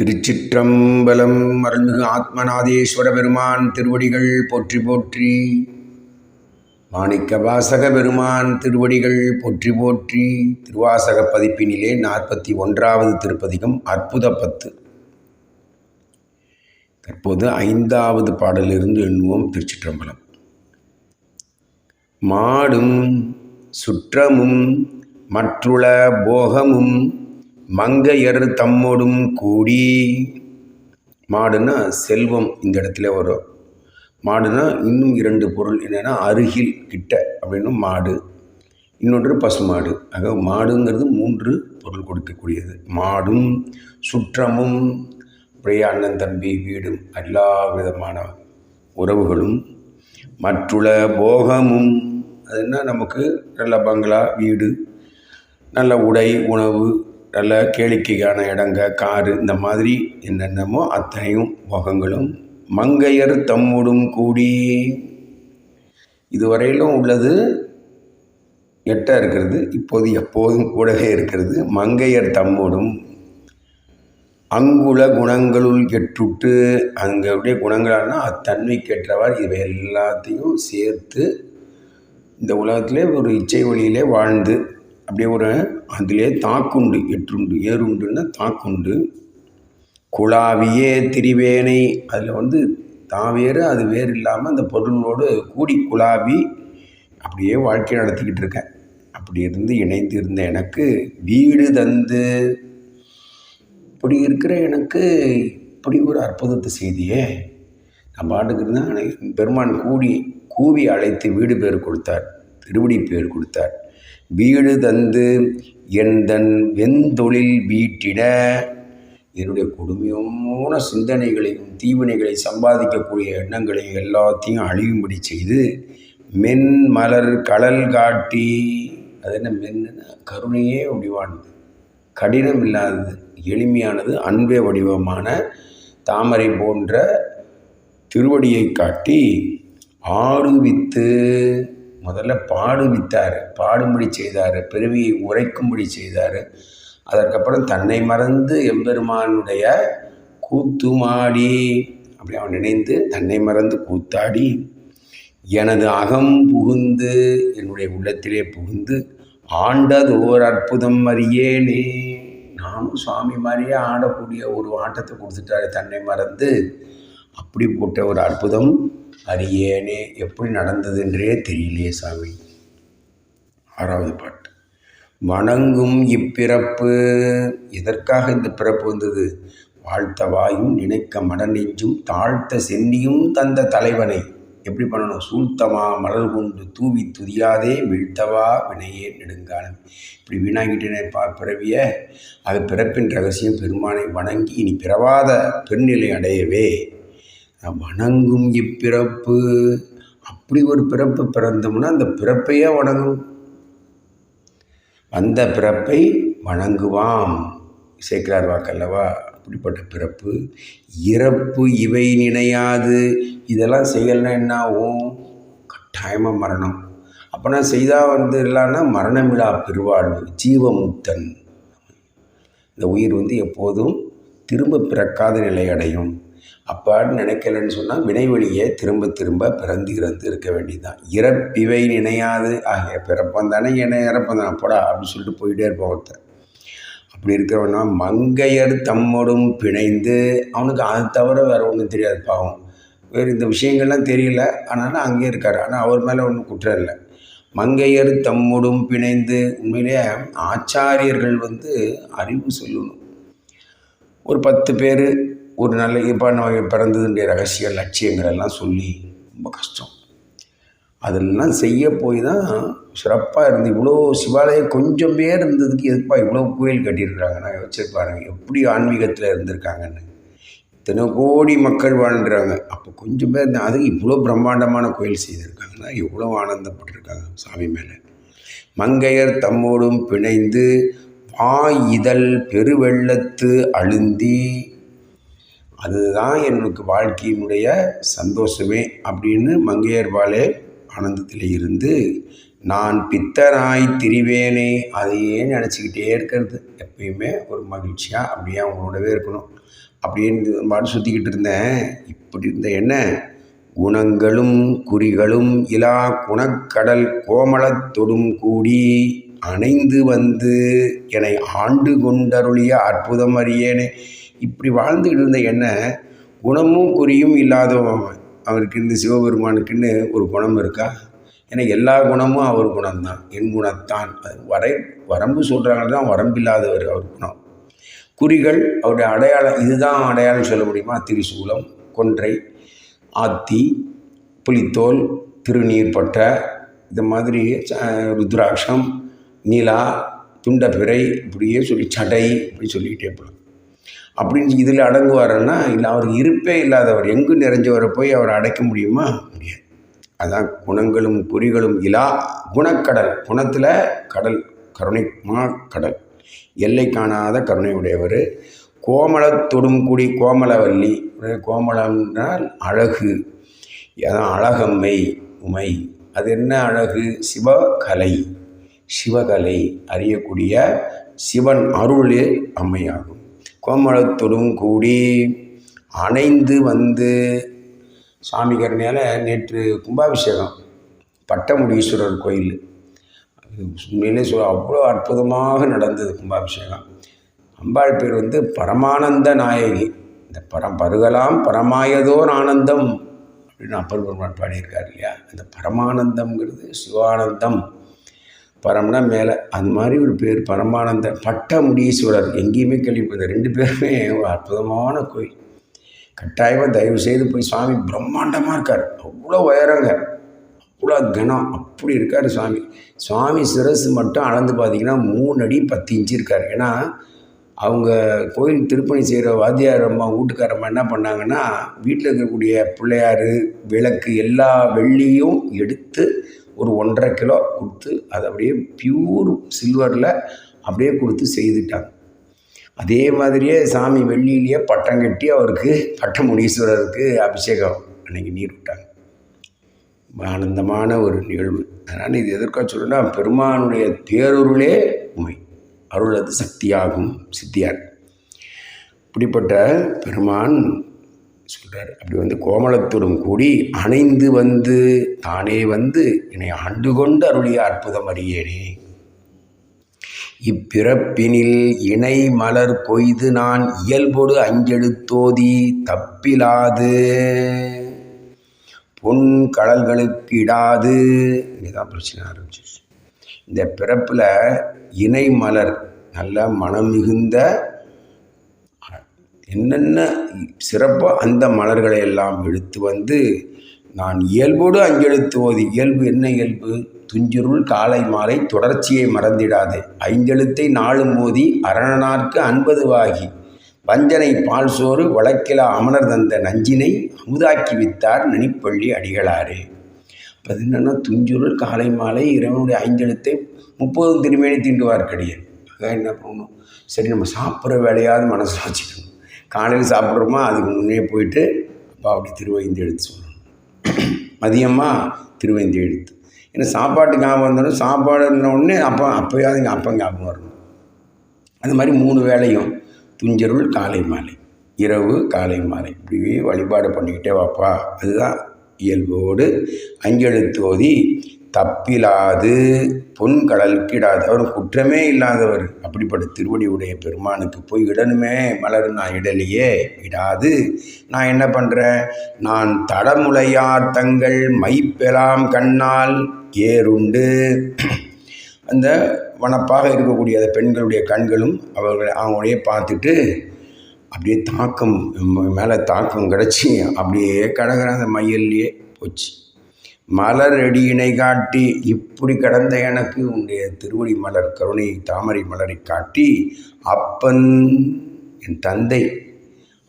திருச்சிற்றம்பலம் அருள்மிகு ஆத்மநாதேஸ்வர பெருமான் திருவடிகள் போற்றி போற்றி. மாணிக்க வாசக பெருமான் திருவடிகள் போற்றி போற்றி. திருவாசக பதிப்பினிலே நாற்பத்தி ஒன்றாவது திருப்பதிகம் அற்புத பத்து. தற்போது ஐந்தாவது பாடலிருந்து எண்ணுவோம் திருச்சிற்றம்பலம். மாடும் சுற்றமும் மற்றுள போகமும் மங்கையர் தம்மோடும் கூடி. மாடுனா செல்வம் இந்த இடத்துல வரும். மாடுனா இன்னும் இரண்டு பொருள் என்னென்னா அருகில் கிட்ட அப்படின்னு மாடு. இன்னொன்று பசுமாடு. ஆக மாடுங்கிறது மூன்று பொருள் கொடுக்கக்கூடியது. மாடும் சுற்றமும் அப்படியே அண்ணன் தம்பி வீடும் எல்லா விதமான உறவுகளும் மற்றுள்ள போகமும். அதுன்னா நமக்கு நல்ல பங்களா வீடு நல்ல உடை உணவு நல்ல கேளிக்கைக்கான இடங்க காரு இந்த மாதிரி என்னென்னமோ அத்தனையும் போகங்களும் மங்கையர் தம்முடும் கூடி. இதுவரையிலும் உள்ளது எட்டாக இருக்கிறது இப்போது எப்போதும் கூடவே இருக்கிறது மங்கையர் தம்மோடும். அங்குல குணங்களுள் கெட்டுட்டு அங்கே குணங்களானா அத்தன்மைக்கேற்றவாறு இவை எல்லாத்தையும் சேர்த்து இந்த உலகத்திலே ஒரு இச்சை வழியிலே வாழ்ந்து அப்படியே ஒரு அதிலே தாக்குண்டு எட்டுண்டு ஏறுண்டுன்னா தாக்குண்டு. குழாவியே திரிவேனை. அதில் வந்து தான் வேறு அது வேறு இல்லாமல் அந்த பொருளோடு கூடி குழாவி அப்படியே வாழ்க்கை நடத்திக்கிட்டு இருக்கேன். அப்படி இருந்து இணைந்து இருந்த எனக்கு வீடு தந்து. இப்படி இருக்கிற எனக்கு இப்படி ஒரு அற்புதத்தை செய்தியே. நம்ம ஆட்டுக்கு இருந்தால் பெருமான் கூடி கூவி அழைத்து வீடு பேர் கொடுத்தார் திருவடி பேர் கொடுத்தார். வீடு தந்து எந்தன் வெந்தொழில் வீட்டிட. என்னுடைய கொடுமையான சிந்தனைகளையும் தீவினைகளை சம்பாதிக்கக்கூடிய எண்ணங்களையும் எல்லாத்தையும் அழியும்படி செய்து மென் மலர் கடல் காட்டி. அது என்ன மென்னுன்னா கருணையே வடிவானது. கடினம் இல்லாதது. எளிமையானது. அன்பே வடிவமான தாமரை போன்ற திருவடியை காட்டி ஆடுவித்து முதல்ல பாடுவித்தார் பாடும்படி செய்தார். பிறவியை உரைக்கும்படி செய்தார். அதற்கப்புறம் தன்னை மறந்து எம்பெருமானுடைய கூத்துமாடி அப்படி அவன் நினைந்து தன்னை மறந்து கூத்தாடி எனது அகம் புகுந்து என்னுடைய உள்ளத்திலே புகுந்து ஆண்டது ஓர் அற்புதம் அறியேனே. நானும் சுவாமி மாதிரியே ஆடக்கூடிய ஒரு ஆட்டத்தை கொடுத்துட்டாரு. தன்னை மறந்து அப்படி போட்ட ஒரு அற்புதம் அறியேனே எப்படி நடந்ததென்றே தெரியலையே சாமி. ஆறாவது பாட்டு. வணங்கும் இப்பிறப்பு. எதற்காக இந்த பிறப்பு வந்தது? வாழ்த்த வாயும் நினைக்க மடநெஞ்சும் தாழ்த்த சென்னியும் தந்த தலைவனை. எப்படி பண்ணணும்? சூழ்த்தமா மலர் கொண்டு தூவி துதியாதே வீழ்த்தவா வினையே நெடுங்காலம். இப்படி வீணாகிட்டேனே பா பிறவிய. அது பிறப்பின் ரகசியம் பெருமானை வணங்கி இனி பிறவாத பெண்ணிலை அடையவே. வணங்கும் இப்பிறப்பு. அப்படி ஒரு பிறப்பு பிறந்தோம்னா அந்த பிறப்பையே வணங்கும். அந்த பிறப்பை வணங்குவாம். சேர்க்கிறார் வாக்கல்லவா? அப்படிப்பட்ட பிறப்பு. இறப்பு இவை நினையாது. இதெல்லாம் செய்யலைன்னா என்ன? ஆகும் கட்டாயமாக மரணம். அப்போனா செய்தால் வந்து இல்லைன்னா மரணமிழா பெருவாழ்வு ஜீவமுக்தன் இந்த உயிர் வந்து எப்போதும் திரும்ப பிறக்காத நிலை அடையும் அப்பான்னு நினைக்கலன்னு சொன்னால் வினைவெளியே திரும்ப திரும்ப பிறந்து இறந்து இருக்க வேண்டியதுதான். இறப்பிவை நினையாது. ஆகிய பிறப்பம் தானே என்ன இறப்பம் தானே போடா அப்படின்னு சொல்லிட்டு போயிட்டே இருப்பான் ஒருத்தர் அப்படி இருக்கிறவனா மங்கையர் தம்மோடும் பிணைந்து அவனுக்கு அது தவிர வேறு ஒன்றும் தெரியாது பாவம். வேறு இந்த விஷயங்கள்லாம் தெரியல. ஆனாலும் அங்கேயே இருக்கார். ஆனால் அவர் மேலே ஒன்றும் குற்றம் இல்லை. மங்கையர் தம்மோடும் பிணைந்து உண்மையிலேயே ஆச்சாரியர்கள் வந்து அறிவு சொல்லணும். ஒரு பத்து பேர் ஒரு நல்ல இப்போ நம்ம பிறந்ததுடைய ரகசிய லட்சியங்கள் எல்லாம் சொல்லி ரொம்ப கஷ்டம். அதெல்லாம் செய்ய போய் தான் சிறப்பாக இருந்து இவ்வளோ சிவாலயம் கொஞ்சம் பேர் இருந்ததுக்கு எதுப்பா இவ்வளோ கோயில் கட்டியிருக்கிறாங்க நான் யோசிச்சிருப்பாருங்க எப்படி ஆன்மீகத்தில் இருந்திருக்காங்கன்னு. இத்தனை கோடி மக்கள் வாழ்ந்துறாங்க அப்போ கொஞ்சம் பேர் அதுக்கு இவ்வளோ பிரம்மாண்டமான கோயில் செய்திருக்காங்கன்னா எவ்வளோ ஆனந்தப்பட்டிருக்காங்க சாமி மேலே. மங்கையர் தம்மோடும் பிணைந்து வா இதழ் பெருவெள்ளத்து அழுந்தி அதுதான் எனக்கு வாழ்க்கையினுடைய சந்தோஷமே அப்படின்னு மங்கையர்பாலே ஆனந்தத்தில் இருந்து நான் பித்தராய் திரிவேனே அதையே நினச்சிக்கிட்டே இருக்கிறது. எப்பயுமே ஒரு மகிழ்ச்சியாக அப்படியே அவங்களோடவே இருக்கணும். அப்படின்னு பாட்டு சுற்றிக்கிட்டு இருந்தேன். இப்படி இருந்த என்ன? குணங்களும் குறிகளும் இலா குணக்கடல் கோமளத்தொடும் கூடி அணைந்து வந்து என்னை ஆண்டு கொண்டருளிய அற்புதம் அறியேனே இப்படி வாழ்ந்துக்கிட்டு இருந்த என்ன குணமும் குறியும் இல்லாதவன் அவருக்கு இந்த சிவபெருமானுக்குன்னு ஒரு குணம் இருக்கா? ஏன்னா எல்லா குணமும் அவர் குணம்தான். என் குணத்தான். அது வரை வரம்பு சொல்கிறாங்க தான் வரம்பில்லாதவர் அவர் குணம். குறிகள் அவருடைய அடையாளம் இதுதான் அடையாளம் சொல்ல முடியுமா? திரிசூலம் கொன்றை ஆத்தி புலித்தோல் திருநீர்பட்டை இந்த மாதிரி ருத்ராட்சம் நீலா துண்டப்பிறை இப்படியே சொல்லி சடை இப்படி சொல்லிக்கிட்டே போகலாம். அப்படின்னு இதில் அடங்குவாருன்னா இல்லை அவர் இருப்பே இல்லாதவர் எங்கு நிறைஞ்சவரை போய் அவர் அடைக்க முடியுமா? முடியாது. அதான் குணங்களும் குறிகளும் இலா குணக்கடல். குணத்தில் கடல் கருணை மா கடல் எல்லை காணாத கருணை உடையவர். கோமளத்தொடும் குடி கோமலவல்லி கோமளம்னால் அழகு. அதான் அழகம்மை உமை. அது என்ன அழகு? சிவகலை. சிவகலை அறியக்கூடிய சிவன் அருளே அம்மையாகும். கோமளத்தொடும் கூடி அணைந்து வந்து சாமி கருணையால் நேற்று கும்பாபிஷேகம். பட்டமுடீஸ்வரர் கோயில். உண்மையிலே சொல்ல அவ்வளோ அற்புதமாக நடந்தது கும்பாபிஷேகம். அம்பாள் பேர் வந்து பரமானந்த நாயகி. இந்த பரம் பருகலாம் பரமாயதோர் ஆனந்தம் அப்படின்னு அப்பர் பெருமான் பாடியிருக்கார் இல்லையா? அந்த பரமானந்தம்ங்கிறது சிவானந்தம். பரம்னா மேலே. அது மாதிரி ஒரு பேர் பரமானந்த. பட்டமுடீஸ்வரர் எங்கேயுமே கேள்விப்பட்ட ரெண்டு பேருமே ஒரு அற்புதமான கோயில். கட்டாயமாக தயவு செய்து போய் சுவாமி பிரம்மாண்டமாக இருக்கார். அவ்வளோ உயரங்க. அவ்வளோ கனம். அப்படி இருக்கார் சுவாமி சுவாமி சிரசு மட்டும் அளந்து பார்த்தீங்கன்னா மூணு அடி பத்து இன்ச்சு இருக்கார். ஏன்னா அவங்க கோயில் திருப்பணி செய்கிற வாத்தியார் அம்மா வீட்டுக்காரம்மா என்ன பண்ணாங்கன்னா வீட்டில் இருக்கக்கூடிய பிள்ளையார் விளக்கு எல்லா வெள்ளியும் எடுத்து ஒரு ஒன்றரை கிலோ கொடுத்து அதை அப்படியே பியூர் சில்வரில் அப்படியே கொடுத்து செய்துட்டாங்க. அதே மாதிரியே சாமி வெள்ளியிலேயே பட்டம் கட்டி அவருக்கு பட்டமுனீஸ்வரருக்கு அபிஷேகம் அன்னைக்கு நீர் விட்டாங்க. ஆனந்தமான ஒரு நிகழ்வு. அதனால் இது எதற்காக சொல்லணும்னா பெருமானுடைய தேரொருளே உண்மை அருள் அது சக்தியாகும் சித்தியார். இப்படிப்பட்ட பெருமான் சொல்கிறார் அப்படி வந்து கோமலத்துடன் கூடி அணைந்து வந்து தானே வந்து என்னை ஆண்டு கொண்டு அருளிய அற்புதம் அறியேனே. இப்பிறப்பினில் இணை மலர் கொய்து நான் இயல்போடு அஞ்செழுத்தோதி தப்பிலாது. பொன் கடல்களுக்கு இடாது. இதுதான் பிரச்சனை ஆரம்பிச்சிருச்சு. இந்த பிறப்பில் இணை மலர் நல்ல மனம் மிகுந்த என்னென்ன சிறப்போ அந்த மலர்களை எல்லாம் எடுத்து வந்து நான் இயல்போடு அஞ்செழுத்து ஓதி இயல்பு என்ன இயல்பு? துஞ்சிருள் காலை மாலை தொடர்ச்சியை மறந்திடாதே. ஐந்தெழுத்தை நாளும் மோதி அரணனார்க்கு அன்பதுவாகி வஞ்சனை பால் சோறு வழக்கிலா அமனர் தந்த நஞ்சினை அமுதாக்கி வித்தார் நனிப்பள்ளி அடிகளாரே. அப்போ அது என்னென்னா துஞ்சுருள் காலை மாலை இறைவனுடைய ஐந்தெழுத்தை முப்பதும் திருமேனி தீண்டுவார் கடியன். அதான் என்ன பண்ணணும்? சரி நம்ம சாப்பிட்ற வேலையாவது மனசில் வச்சுக்கணும். காலையில் சாப்பிட்றோமா அதுக்கு முன்னே போயிட்டு அப்பா அப்படி திருவைந்து எழுத்து சொல்லணும். மதியமாக திருவைந்து எழுத்து ஏன்னா சாப்பாட்டு ஞாபகம் வந்தாலும் சாப்பாடு உடனே அப்போ அப்போயாவது எங்கள் அப்பா ஞாபகம் வரணும். அந்த மாதிரி மூணு வேலையும் துஞ்சருள் காலை மாலை. இரவு காலை மாலை. இப்படியே வழிபாடு பண்ணிக்கிட்டே வாப்பா. அதுதான் இயல்போடு அஞ்செழுத்து ஓதி தப்பிலாது பொன்கடல் கிடாது. அவர் குற்றமே இல்லாதவர். அப்படிப்பட்ட திருவடியுடைய பெருமானுக்கு போய் இடனுமே மலர் நான் இடலையே இடாது நான் என்ன பண்ணுறேன் நான் தடமுலையார் தங்கள் மைப்பெலாம் கண்ணால் ஏறுண்டு. அந்த வனப்பாக இருக்கக்கூடிய அந்த பெண்களுடைய கண்களும் அவர்களை அவங்களையே பார்த்துட்டு அப்படியே தாக்கம் மேலே தாக்கம் கிடச்சி அப்படியே கடகிற அந்த மையல்லையே போச்சு. மலர் அடியினை காட்டி இப்படி கடந்த எனக்கு உன்னுடைய திருவடி மலர் கருணை தாமரை மலரை காட்டி அப்பன் என் தந்தை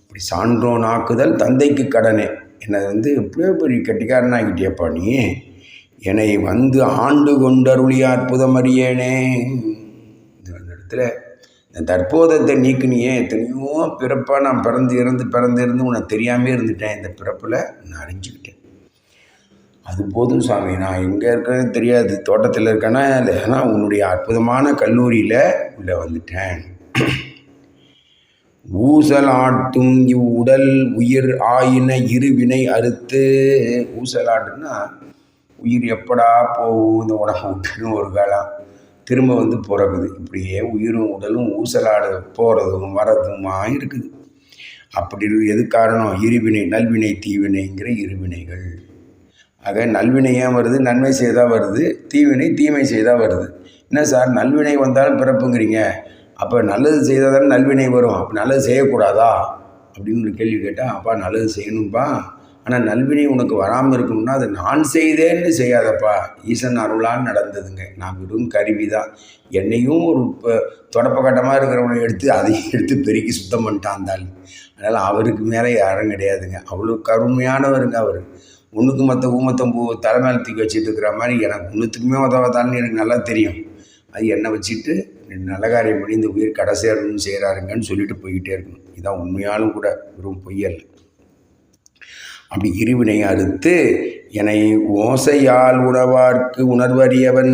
அப்படி சான்றோன் ஆக்குதல் தந்தைக்கு கடனே. என்னை வந்து எப்படியோ பெரிய கட்டிக்காரனாகிட்டேப்பா நீ. என்னை வந்து ஆண்டு கொண்டருளி அற்புதம் அறியேனே. இந்த இடத்துல இந்த தற்போதத்தை நீக்குனியே. எத்தனையோ பிறப்பாக நான் பிறந்து இறந்து பிறந்து இருந்து உனக்கு தெரியாமே இருந்துட்டேன். இந்த பிறப்பில் நான் அறிஞ்சுக்கிட்டேன். அது போதும் சாமி நான் எங்கே இருக்கேன்னு தெரியாது. தோட்டத்தில் இருக்கேன்னா இல்லைன்னா உன்னுடைய அற்புதமான கல்லூரியில் உள்ளே வந்துட்டேன். ஊசலாட்டும் இவ்வுடல் உயிர் ஆயின இருவினை அறுத்து. ஊசலாட்டுன்னா உயிர் எப்படா போகும் இந்த உடம்பு விட்டுன்னு ஒரு காலம் திரும்ப வந்து பிறகுது. இப்படியே உயிரும் உடலும் ஊசலாட போகிறதும் வரதுமா இருக்குது. அப்படி எது காரணம்? இருவினை நல்வினை தீவினைங்கிற இருவினைகள். ஆக நல்வினை ஏன் வருது? நன்மை செய்தால் வருது. தீவினை தீமை செய்தால் வருது. என்ன சார்? நல்வினை வந்தாலும் பிறப்புங்கிறீங்க. அப்போ நல்லது செய்தால் தானே நல்வினை வரும். அப்போ நல்லது செய்யக்கூடாதா? அப்படின்னு ஒரு கேள்வி கேட்டால் அப்பா நல்லது செய்யணும்ப்பா ஆனால் நல்வினை உனக்கு வராமல் இருக்கணும்னா அது நான் செய்தேன்னு செய்யாதப்பா. ஈசன் அருளான்னு நடந்ததுங்க. நான் வெறும் கருவி தான். என்னையும் ஒரு தொடப்பக்கட்டமாக இருக்கிறவனை எடுத்து அதையும் எடுத்து பெருக்கி சுத்தம் பண்ணிட்டான் இருந்தாலும் அதனால் அவருக்கு மேலே யாரும் கிடையாதுங்க. அவ்வளோ கருமையானவருங்க அவர். ஒன்றுக்கு மற்ற ஊமத்தம் பூ தலைமையில தூக்கி வச்சுட்டு இருக்கிற மாதிரி எனக்கு ஒன்றுத்துக்குமே உதவாதான்னு எனக்கு நல்லா தெரியும். அது என்னை வச்சுட்டு நல்ல காரியம் பண்ணி இந்த உயிர் கடை செய்கிறாருங்கன்னு சொல்லிட்டு போய்கிட்டே இருக்கணும். இதுதான் உண்மையாலும் கூட வெறும் பொய்யல். அப்படி இருவினை அறுத்து என்னை ஓசையால் உணவார்க்கு உணர்வறியவன்.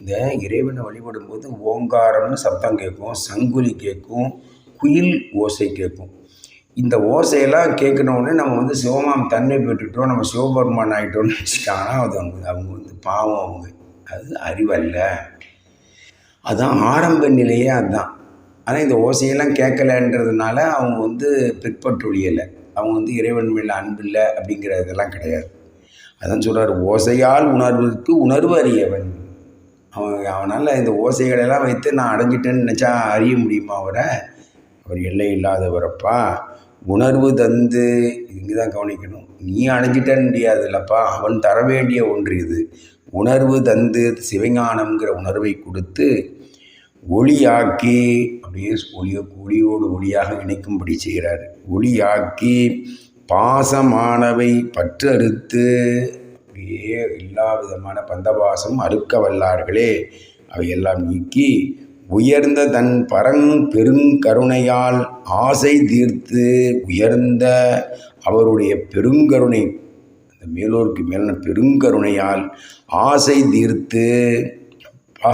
இந்த இறைவனை வழிபடும்போது ஓங்காரம்னு சப்தம் கேட்கும் சங்குலி கேட்கும் குயில் ஓசை கேட்கும். இந்த ஓசையெல்லாம் கேட்கணுன்னு நம்ம வந்து சிவமாம் தன்மை பெற்றுட்டோம் நம்ம சிவபெருமான் ஆகிட்டோம்னு நினச்சிட்டாங்கன்னா அது அவங்க அவங்க வந்து பாவம் அவங்க. அது அறிவல்ல. அதுதான் ஆரம்ப நிலையே அதுதான் ஆனால் இந்த ஓசையெல்லாம் கேட்கலன்றதுனால அவங்க வந்து பிற்பற்றொழியலை. அவங்க வந்து இறைவன் மேலே அன்பு இல்லை அப்படிங்கிற இதெல்லாம் கிடையாது. அதான் சொல்கிறார் ஓசையால் உணர்வுக்கு உணர்வு அறியவன். அவன் அவனால் இந்த ஓசைகளெல்லாம் வைத்து நான் அடைஞ்சிட்டேன்னு நினச்சா அறிய முடியுமா அவரை? அவர் எல்லை இல்லாதவரப்பா. உணர்வு தந்து இங்கே தான் கவனிக்கணும். நீ அடைஞ்சிட்டேன்னு முடியாது இல்லைப்பா அவன் தர வேண்டிய ஒன்று இது. உணர்வு தந்து சிவஞானம்ங்கிற உணர்வை கொடுத்து ஒளியாக்கி அப்படியே ஒளியோ ஒளியோடு ஒளியாக இணைக்கும்படி செய்கிறார். ஒளியாக்கி பாசமானவை பற்றறுத்து அப்படியே எல்லா விதமான பந்தபாசம் அறுக்க வல்லார்களே அவையெல்லாம் நீக்கி உயர்ந்த தன் பரங் பெருங்கருணையால் ஆசை தீர்த்து உயர்ந்த அவருடைய பெருங்கருணை அந்த மேலோருக்கு மேலான பெருங்கருணையால் ஆசை தீர்த்து அப்பா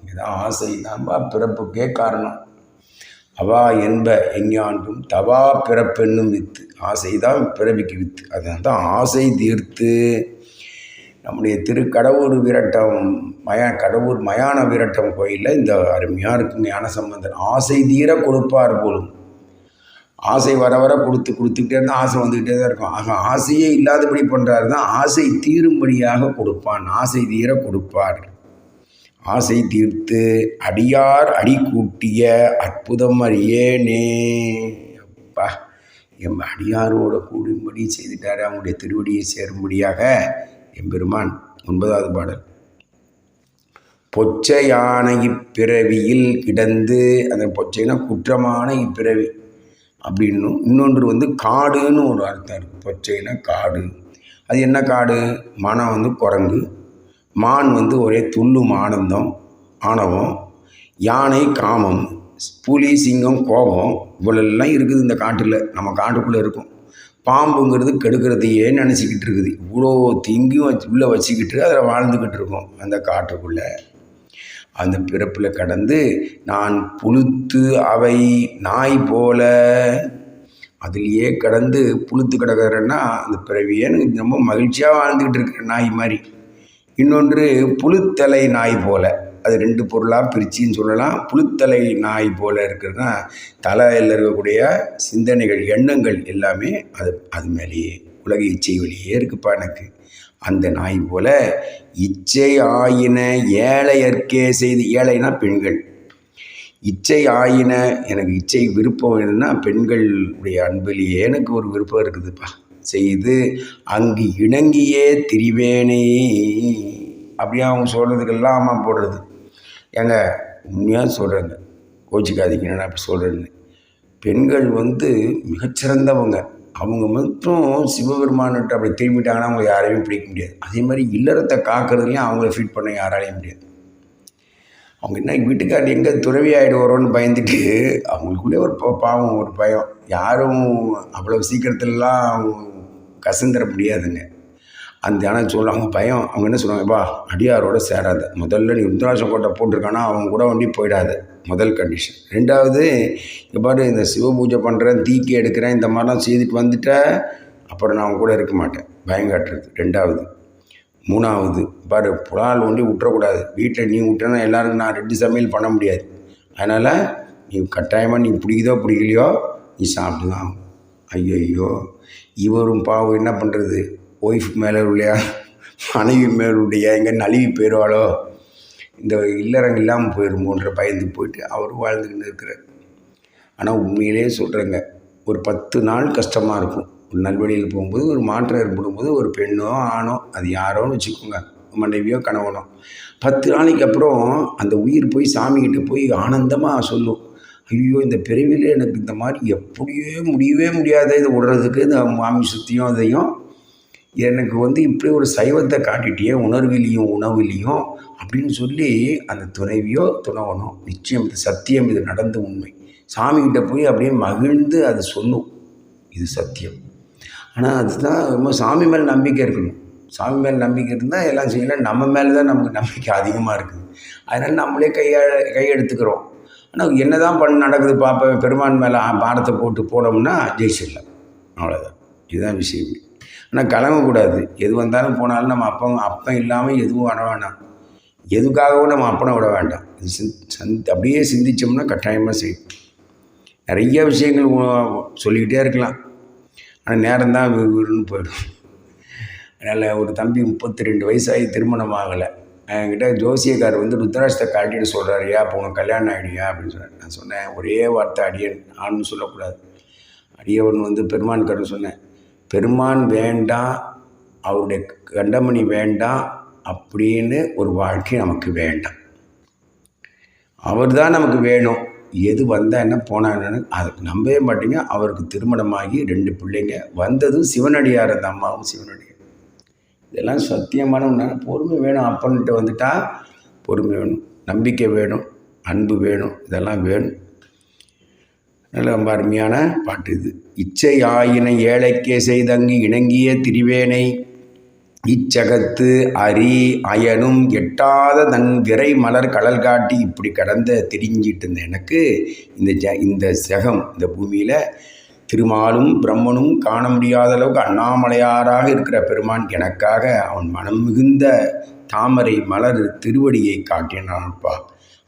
இங்கேதான் ஆசை தான்பா பிறப்புக்கே காரணம். அவா என்ப எஞ்ஞாண்டும் தவா பிறப்பென்னும் வித்து ஆசை தான் பிறவிக்கு வித்து அதனால தான் ஆசை தீர்த்து நம்முடைய திருக்கடவுர் விரட்டம் மயா கடவுர் மயான விரட்டம் கோயிலில் இந்த அருமையாக இருக்கும். ஞான சம்பந்தன் ஆசை தீர கொடுப்பார் போலும் ஆசை வர வர கொடுத்து கொடுத்துக்கிட்டே இருந்தால் ஆசை வந்துக்கிட்டே தான் இருக்கும். ஆக ஆசையே இல்லாதபடி பண்ணுறாரு தான் ஆசை தீரும்படியாக கொடுப்பான். ஆசை தீர கொடுப்பார். ஆசை தீர்த்து அடியார் அடி கூட்டிய அற்புதம் அறியேனே. அப்பா எம் அடியாரோட கூடும்படி செய்துட்டார். அவங்களுடைய திருவடியை சேரும்படியாக எம்பெருமான் ஒன்பதாவது பாடல். பொச்சையான இப்பிறவியில் கிடந்து அந்த பொச்சைனா குற்றமான இப்பிறவி அப்படின்னும் இன்னொன்று வந்து காடுன்னு ஒரு அர்த்தம் இருக்குது பொச்சைனா காடு. அது என்ன காடு? மனம் வந்து குரங்கு. மான் வந்து ஒரே துள்ளும் ஆனந்தம் ஆணவம். யானை காமம் புலி சிங்கம் கோபம் இவ்வளெல்லாம் இருக்குது இந்த காட்டில். நம்ம காட்டுக்குள்ளே இருக்கும். பாம்புங்கிறது கெடுக்கிறதையே நினச்சிக்கிட்டு இருக்குது. இவ்வளோ திங்கும் வச்சு உள்ளே வச்சுக்கிட்டு அதில் வாழ்ந்துக்கிட்டு இருக்கோம் அந்த காட்டுக்குள்ளே. அந்த பிறப்பில் கடந்து நான் புழுத்து அவை நாய் போல. அதுலேயே கடந்து புழுத்து கிடக்கிறேன்னா அந்த பிறவியே எனக்கு ரொம்ப மகிழ்ச்சியாக வாழ்ந்துக்கிட்டு இருக்கிற நாய் மாதிரி. இன்னொன்று புழுத்தலை நாய் போல. அது ரெண்டு பொருளாக பிரிச்சின்னு சொல்லலாம். புழுத்தலை நாய் போல இருக்கிறதுனா தலையில் இருக்கக்கூடிய சிந்தனைகள் எண்ணங்கள் எல்லாமே அது அது மேலேயே உலக இச்சை வழியே இருக்குப்பா எனக்கு. அந்த நாய் போல இச்சை ஆயின ஏழையற்கே செய்து ஏழைனா பெண்கள். இச்சை ஆயின எனக்கு இச்சை விருப்பம் என்னன்னா பெண்களுடைய அன்பிலேயே எனக்கு ஒரு விருப்பம் இருக்குதுப்பா. செய்து அங்கு இணங்கியே திரிவேனே அப்படியே அவங்க சொல்கிறதுக்கெல்லாம் அம்மா போடுறது. ஏங்க உண்மையாக சொல்கிறேங்க கோச்சிக்காதீங்க நான் அப்படி சொல்கிறேன்னு பெண்கள் வந்து மிகச்சிறந்தவங்க. அவங்க மட்டும் சிவபெருமான்கிட்ட அப்படி திரும்பிட்டாங்கன்னா அவங்க யாரையும் பிடிக்க முடியாது. அதே மாதிரி இல்லறத்தை காக்கிறதுலையும் அவங்கள ஃபீட் பண்ண யாராலையும் முடியாது. அவங்க என்ன வீட்டுக்காரர் எங்கே துறவி ஆகிடுவாரோன்னு பயந்துட்டு அவங்களுக்குள்ளே ஒரு பாவம் ஒரு பயம். யாரும் அவ்வளோ சீக்கிரத்துலலாம் கசந்துட முடியாதுங்க. அந்த ஆனால் சொல்லுவாங்க பயம் அவங்க என்ன சொல்லுவாங்க பா அடியாரோட சேராத. முதல்ல நீ ருத்ராட்சம் கோட்டை போட்டிருக்கானா அவங்க கூட வண்டி போயிடாத. முதல் கண்டிஷன் ரெண்டாவது இங்கே பாரு இந்த சிவ பூஜை பண்ணுறேன் தீக்கி எடுக்கிறேன் இந்த மாதிரிலாம் செய்துட்டு வந்துட்ட அப்புறம் நான் அவங்க கூட இருக்க மாட்டேன். பயம் காட்டுறது. ரெண்டாவது. மூணாவது பாரு புலால் ஒண்டி விட்டுறக்கூடாது வீட்டில் நீ விட்டனா எல்லாருக்கும் நான் ரெண்டு சமையல் பண்ண முடியாது. அதனால் நீ கட்டாயமாக நீ பிடிக்குதோ பிடிக்கலையோ நீ சாப்பிட்டு தான் ஐயோ இவரும் பாவம் என்ன பண்ணுறது ஒய்ஃப் மேலே உள்ள மனைவி மேலுடைய எங்கே நழுவி போயிடுவாளோ இந்த இல்லறங்க இல்லாமல் போயிருமோன்ற பயந்து போயிட்டு அவரும் வாழ்ந்துக்கிட்டு இருக்கிறார். ஆனால் உண்மையிலேயே சொல்கிறேங்க ஒரு பத்து நாள் கஷ்டமாக இருக்கும். ஒரு நல்வழியில் போகும்போது ஒரு மாற்றம் ஏற்படும்போது ஒரு பெண்ணோ ஆணோ அது யாரோன்னு வச்சுக்கோங்க மனைவியோ கணவனோ. பத்து நாளைக்கு அப்புறம் அந்த உயிர் போய் சாமிக்கிட்ட போய் ஆனந்தமாக சொல்லும். ஐயோ இந்த பிறவியில் எனக்கு இந்த மாதிரி எப்படியே முடியவே முடியாத இதை விடுறதுக்கு இந்த மாமி சுத்தியும் அதையும். எனக்கு வந்து இப்படி ஒரு சைவத்தை காட்டிட்டியே உணர்விலையும் உணவுலையும் அப்படின்னு சொல்லி அந்த துணைவியோ துணவனோ நிச்சயம் இது சத்தியம் இது நடந்த உண்மை. சாமிக்கிட்ட போய் அப்படியே மகிழ்ந்து அது சொல்லும் இது சத்தியம். ஆனால் அதுதான் ரொம்ப சாமி மேலே நம்பிக்கை இருக்கணும். சாமி மேலே நம்பிக்கை இருந்தால் எல்லாம் செய்யலாம். நம்ம மேலே தான் நமக்கு நம்பிக்கை அதிகமாக இருக்குது. அதனால் நம்மளே கையை கையெடுத்துக்கிறோம் ஆனால் என்ன தான் பண்ண நடக்குது பார்ப்பேன் பெருமான் மேலே பாரத்தை போட்டு போனோம்னா ஜெயிச்சிடலாம் அவ்வளோதான் இதுதான் விஷயம். ஆனால் கலங்கக்கூடாது. எது வந்தாலும் போனாலும் நம்ம அப்பம் அப்பம் இல்லாமல் எதுவும் வர வேண்டாம் எதுக்காகவும் நம்ம அப்பனை விட வேண்டாம். இது சிந் அப்படியே சிந்திச்சோம்னா கட்டாயமாக செய்யும். நிறைய விஷயங்கள் சொல்லிக்கிட்டே இருக்கலாம். ஆனால் நேரம் தான் வீடுன்னு போயிடும். அதனால் ஒரு தம்பி முப்பத்தி ரெண்டு வயசாகி திருமணம் ஆகலை. என்கிட்ட ஜோசியக்கார் வந்து ருத்ராட்சத்தை காட்டிட்டு சொல்கிறாரு ஏன் அப்போ உனக்கு கல்யாணம் ஆகிடுயா அப்படின்னு சொன்னார். நான் சொன்னேன் ஒரே வார்த்தை அடியன் ஆண்னு சொல்லக்கூடாது. அடியவன் வந்து பெருமான் கரு சொன்னேன் பெருமான் வேண்டாம் அவருடைய கண்டமணி வேண்டாம் அப்படின்னு ஒரு வாழ்க்கை நமக்கு வேண்டாம். அவர் தான் நமக்கு வேணும். எது வந்தால் என்ன போனால் என்னன்னு அதுக்கு நம்பவே மாட்டீங்க. அவருக்கு திருமணமாகி ரெண்டு பிள்ளைங்க. வந்ததும் சிவனடியார் அந்த அம்மாவும் சிவனடியார். இதெல்லாம் சத்தியமான உண்மை பொறுமை வேணும். அப்பன்கிட்ட வந்துட்டால் பொறுமை வேணும். நம்பிக்கை வேணும். அன்பு வேணும். இதெல்லாம் வேணும். நல்ல ரொம்ப அருமையான பாட்டு இது. இச்சை ஆயினை ஏழைக்கே செய்தங்கு இணங்கிய திரிவேனை இச்சகத்து அரி அயனும் எட்டாத தன் விரை மலர் கடல் காட்டி இப்படி கடந்த தெரிஞ்சிட்டு இருந்த எனக்கு இந்த ஜ இந்த ஜெகம் இந்த பூமியில் திருமாலும் பிரம்மனும் காண முடியாத அளவுக்கு அண்ணாமலையாராக இருக்கிற பெருமான் எனக்காக அவன் மனம் மிகுந்த தாமரை மலர் திருவடியை காட்டினான்ப்பா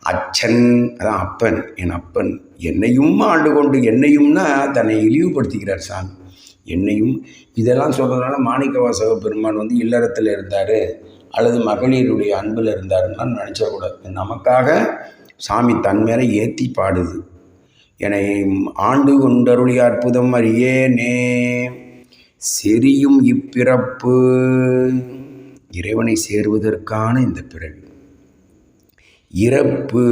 அச்சன் அதான் அப்பன் என் அப்பன் என்னையும் ஆண்டு கொண்டு என்னையும்னா தன்னை இழிவுபடுத்திக்கிறார் சாமி. என்னையும் இதெல்லாம் சொல்கிறதுனால மாணிக்கவாசக பெருமான் வந்து இல்லறத்தில் இருந்தார் அல்லது மகளிருடைய அன்பில் இருந்தாருன்னா நினச்சக்கூடாது நமக்காக சாமி தன் மேலே ஏற்றி பாடுது. என்னை ஆண்டு கொண்டருடைய அற்புதம் அறியேனே செரியும் இப்பிறப்பு. இறைவனை சேருவதற்கான இந்த பிறவி. இறப்பு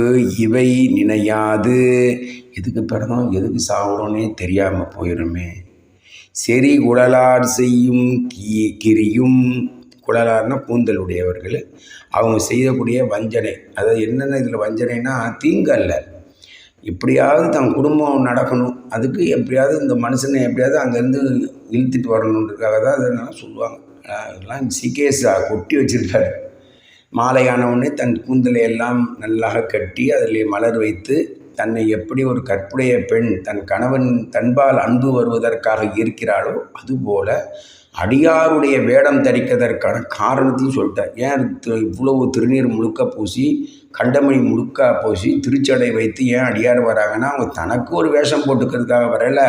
இவை நினையாது. எதுக்கு பிறந்தோம் எதுக்கு சாகுறோன்னே தெரியாமல் போயிடுமே செறி குழலார் செய்யும் கி கிரியும் குழலார்னா கூந்தல் உடையவர்கள் அவங்க செய்யக்கூடிய வஞ்சனை. அதாவது என்னென்ன இதில் வஞ்சனைனா தீங்கு அல்ல எப்படியாவது தன் குடும்பம் நடக்கணும். அதுக்கு எப்படியாவது இந்த மனுஷனை எப்படியாவது அங்கேருந்து இழுத்துட்டு வரணுன்றதுக்காக தான் அதெல்லாம் சொல்லுவாங்க. அதெல்லாம் சிகேசா கொட்டி வச்சிருக்காரு. மாலையானவுடனே தன் கூந்தலை எல்லாம் நல்லாக கட்டி அதில் மலர் வைத்து தன்னை எப்படி ஒரு கற்புடைய பெண் தன் கணவன் தன்பால் அன்பு வருவதற்காக இருக்கிறாளோ அதுபோல அடியாருடைய வேடம் தரிக்கதற்கான காரணத்தையும் சொல்லிட்டார். ஏன் இவ்வளவு திருநீர் முழுக்க பூசி கண்டமணி முழுக்க பூசி திருச்சடை வைத்து ஏன் அடியார் வராங்கன்னா அவங்க தனக்கு ஒரு வேஷம் போட்டுக்கிறதுக்காக வரல.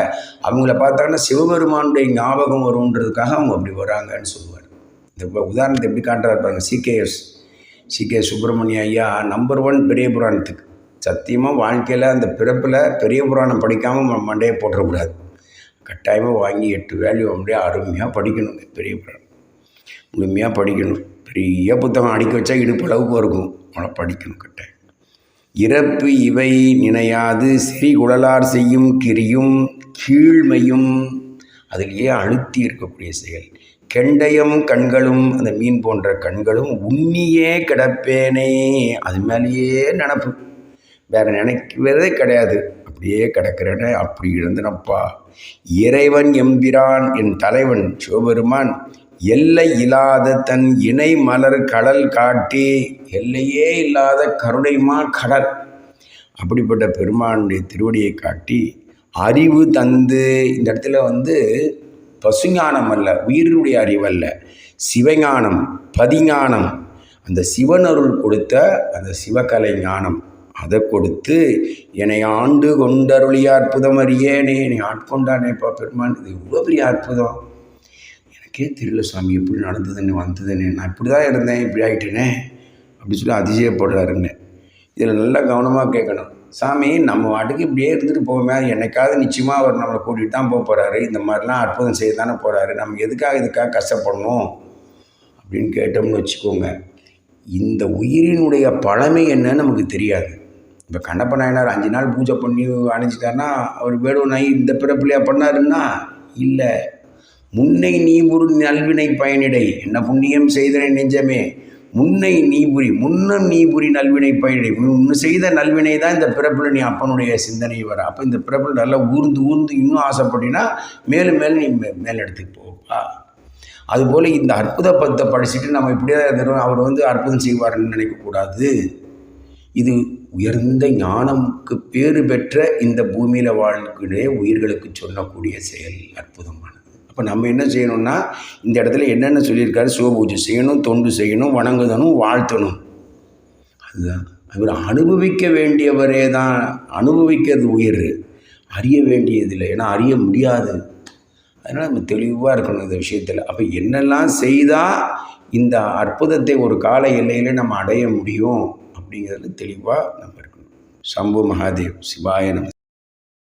அவங்கள பார்த்தாங்கன்னா சிவபெருமானுடைய ஞாபகம் வரும்ன்றதுக்காக அவங்க அப்படி வராங்கன்னு சொல்லுவார். இந்த உதாரணத்தை எப்படி காட்டுறாரு பாருங்க சிகேஎஸ் சிகே சுப்பிரமணிய ஐயா நம்பர் ஒன் பெரிய புராணத்துக்கு. சத்தியமாக வாழ்க்கையில் அந்த பிறப்பில் பெரிய புராணம் படிக்காமல் மண்டையை போட்டுறக்கூடாது. கட்டாயமாக வாங்கி எட்டு வேல்யூ அப்படியே அருமையாக படிக்கணும். பெரிய புராணம். முழுமையாக படிக்கணும். பெரிய புத்தகம் அடிக்க வச்சா இடுப்பு அளவுக்கு இருக்கும். அவளை படிக்கணும் கட்டாயம். இறப்பு இவை நினையாது. சிறி குழலார் செய்யும் கிரியும் கீழ்மையும் அதிலேயே அழுத்தி இருக்கக்கூடிய செயல். கெண்டயம் கண்களும் அந்த மீன் போன்ற கண்களும் உண்ணியே கிடப்பேனே. அது மேலேயே நினப்பு. வேறு நினைக்கிறதே கிடையாது. அப்படியே கிடக்கிறேனே அப்படி இருந்தனப்பா இறைவன் எம்பிரான் என் தலைவன் சிவபெருமான் எல்லை இல்லாத தன் இணை மலர் கடல் காட்டி எல்லையே இல்லாத கருணைமா கடல். அப்படிப்பட்ட பெருமானுடைய திருவடியை காட்டி அறிவு தந்து இந்த இடத்துல வந்து பசுஞானம் அல்ல உயிருடைய அறிவு அல்ல சிவஞானம் பதிஞானம். அந்த சிவனருள் கொடுத்த அந்த சிவகலை ஞானம். அதை கொடுத்து என்னை ஆண்டு கொண்டருளிய அற்புதம் அறியேனே என்னை ஆட்கொண்டானேப்பா பெருமான். இது இவ்வளோ பெரிய அற்புதம். எனக்கே தெரியல சாமி எப்படி நடந்ததுன்னு வந்ததுன்னு? நான் இப்படி தான் இருந்தேன் இப்படி ஆகிட்டேனே அப்படி சொல்லி அதிசயப்படுறாருன்னு இதில் நல்லா கவனமாக கேட்கணும். சாமி நம்ம வாட்டுக்கு இப்படியே இருந்துட்டு போவோமே என்னைக்காவது நிச்சயமாக அவர் நம்மளை கூட்டிகிட்டு தான் போக போகிறாரு இந்த மாதிரிலாம் அற்புதம் செய்ய தானே போகிறாரு நம்ம எதுக்காக இதுக்காக கஷ்டப்படணும்? அப்படின்னு கேட்டோம்னு வச்சுக்கோங்க. இந்த உயிரினுடைய பழமை என்னன்னு நமக்கு தெரியாது. இப்போ கண்ணப்ப நாயனார் அஞ்சு நாள் பூஜை பண்ணி அணைஞ்சிட்டாருன்னா அவர் வேடுவ நாய் இந்த பிறப்பிலையா பண்ணாருன்னா இல்லை. முன்னை நீபுரு நல்வினை பயனிடை. என்ன புண்ணியம் செய்தனை நெஞ்சமே. முன்னை நீபுரி முன்னும் நீபுரி நல்வினை பயனிடை. முன்னு செய்த நல்வினை தான் இந்த பிறப்பில் நீ அப்பனுடைய சிந்தனை வர. அப்போ இந்த பிறப்பில் நல்லா ஊர்ந்து ஊர்ந்து இன்னும் ஆசைப்பட்டினா மேலும் மேலும் நீ மே மேலிடத்துக்கு போப்பா. அதுபோல் இந்த அற்புத பத்தை படிச்சுட்டு நம்ம இப்படியே அவர் வந்து அற்புதம் செய்வார்னு நினைக்கக்கூடாது. இது உயர்ந்த ஞானம்க்கு பேறு பெற்ற இந்த பூமியில் வாழ்கிற உயிர்களுக்கு சொல்லக்கூடிய செயல் அற்புதமானது. அப்போ நம்ம என்ன செய்யணும்னா இந்த இடத்துல என்னென்ன சொல்லியிருக்காரு? சிவபூஜை செய்யணும் தொண்டு செய்யணும் வணங்குதணும் வாழ்த்தணும். அதுதான். அவர் அனுபவிக்க வேண்டியவரே தான். அனுபவிக்கிறது உயிர். அறிய வேண்டியதில்லை. ஏன்னா அறிய முடியாது. அதனால் நம்ம தெளிவாக இருக்கணும் இந்த விஷயத்தில். அப்போ என்னெல்லாம் செய்தால் இந்த அற்புதத்தை ஒரு கால எல்லையில் நம்ம அடைய முடியும்? அப்படிங்கிறதுல தெளிவாக நம்ம இருக்கணும். சம்பு மகாதேவ் சிவாய நம